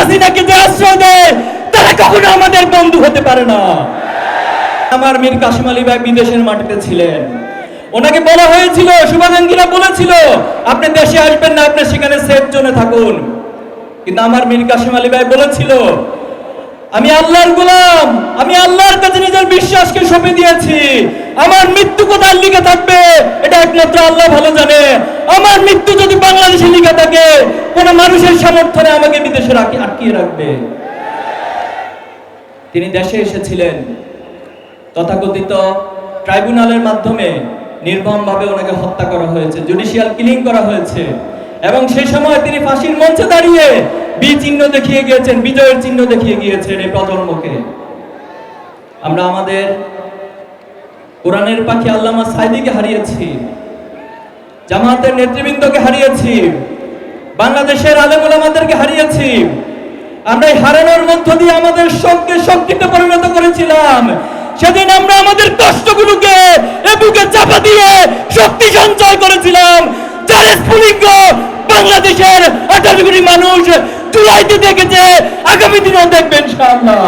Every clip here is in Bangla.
হাসিনাকে যে আশ্রয় দেয়, তারা কখনো আমাদের বন্ধু হতে পারে না। আমার মীর আলী ভাই বিদেশের মাটিতে ছিলেন। ওনাকে বলা হয়েছিল বলেছিল, আপনি দেশে আসবেন না, আপনি সেখানে সেফ জোনে থাকুন। কিন্তু আমার মীর কাশিম আলী ভাই বলেছিল, আমি আল্লাহর গোলাম, আমি আল্লাহর কাছে নিজের বিশ্বাসকে সঁপে দিয়েছি। আমার মৃত্যু কোথায় লিখে থাকবে, এটা একমাত্র আল্লাহ ভালো জানে। আমার মৃত্যু যদি বাংলাদেশে লিখে থাকে কোন মানুষের সমর্থনে আমাকে বিদেশে আটকিয়ে রাখবে। তিনি দেশে এসেছিলেন। তথাকথিত ট্রাইব্যুনালের মাধ্যমে নির্মমভাবে ওনাকে হত্যা করা হয়েছে, জুডিশিয়াল কিলিং করা হয়েছে। এবং সেই সময় তিনি ফাঁসির মঞ্চে দাঁড়িয়ে বি চিহ্ন দেখিয়ে গিয়েছেন, বিজয়ের চিহ্ন দেখিয়ে গিয়েছেন এই প্রজন্মকে। আমরা আমাদের কোরআনের পাখি আল্লামা সাইদিকে হারিয়েছি, জামাতের নেতৃবৃন্দকে হারিয়েছি বাংলাদেশের আলেমুল আমাদেরকে হারিয়েছি। আমরা এই হারানোর মধ্য দিয়ে আমাদের শোককে শক্তিতে পরিণত করেছিলাম। সেদিন আমরা আমাদের কষ্টগুলোকে বুকে চাপা দিয়ে শক্তি সঞ্চয় করেছিলাম। যার স্ফুলিঙ্গ বাংলাদেশের আঠারো কোটি মানুষ জুলাইতে দেখেছে, আগামী দিনেও দেখবেন ইনশাআল্লাহ।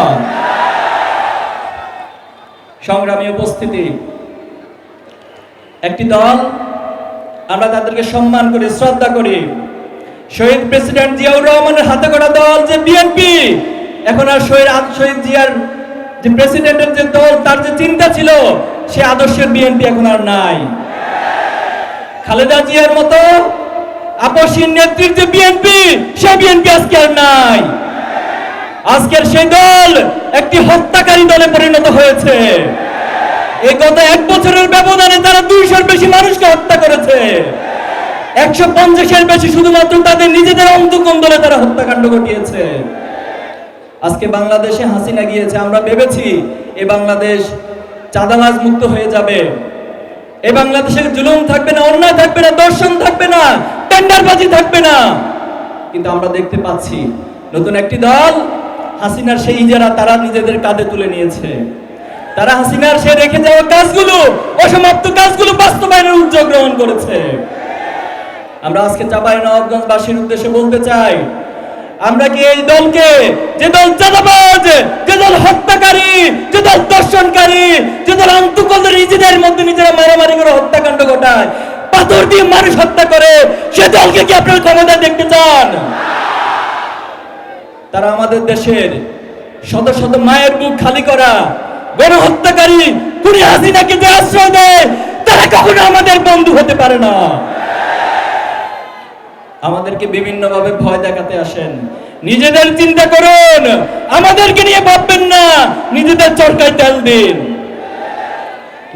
সংগ্রামী উপস্থিতি, একটি দল, আমরা তাদেরকে সম্মান করি, শ্রদ্ধা করি। শহীদ প্রেসিডেন্ট জিয়াউর রহমানের হাতে গড়া দল যে বিএনপি এখন আর শহীদ শহীদ জিয়ার যে প্রেসিডেন্টের যে দল, তার যে চিন্তা ছিল, সে আদর্শের বিএনপি এখন আর নাই। খালেদা জিয়ার মতো আপসীন নেত্রীর যে বিএনপি সে বিএনপি আজকে আর নাই। আজকের সেই দল একটি হত্যাকারী দলে পরিণত হয়েছে। এই গত এক বছরের ব্যবধানে তারা দুইশোর বেশি মানুষকে হত্যা করেছে। একশো পঞ্চাশের বেশি শুধুমাত্র তাদের নিজেদের অন্তকোণ দলে তারা হত্যাকাণ্ড ঘটিয়েছে। আজকে বাংলাদেশে হাসিনা গিয়েছে, আমরা ভেবেছি এই বাংলাদেশ চাঁদাবাজ মুক্ত হয়ে যাবে। এই বাংলাদেশের জুলুম থাকবে না, অন্যায় থাকবে না দর্শন থাকবে না, টেন্ডারবাজি থাকবে না। কিন্তু আমরা দেখতে পাচ্ছি নতুন একটি দল হাসিনার সেই ইজারা তারা নিজেদের কাঁধে তুলে নিয়েছে। তারা হাসিনার সে রেখে যাওয়া কাজগুলো, অসমাপ্ত কাজগুলো বাস্তবায়নের উদ্যোগ গ্রহণ করেছে। আমরা আজকে চাপাই নবাবগঞ্জবাসীর উদ্দেশ্যে বলতে চাই, আমরা কি এই দলকে, যে দল চাঁদাবাজ যে দল হত্যাকারী, যে দল দর্শনকারী যে দল আন্তকলদের নিজেদের মধ্যে নিজেরা মারামারি করে হত্যাকাণ্ড ঘটায়, পাথর দিয়ে মানুষ হত্যা করে, সে দলকে কি আপনার ক্ষমতা দেখতে চান? তারা আমাদের দেশের শত শত মায়ের বুক খালি করা গণহত্যাকারী, খুনি হাসিনাকে যে আশ্রয় দেয়, তারা কখনো আমাদের বন্ধু হতে পারে না। আমাদেরকে বিভিন্নভাবে ভয় দেখাতে আসেন। নিজেদের চিন্তা করুন, আমাদেরকে নিয়ে ভাববেন না, নিজেদের চরকায় তেল দিন।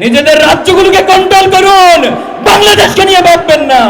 নিজেদের রাজ্যগুলোকে কন্ট্রোল করুন, বাংলাদেশকে নিয়ে ভাববেন না।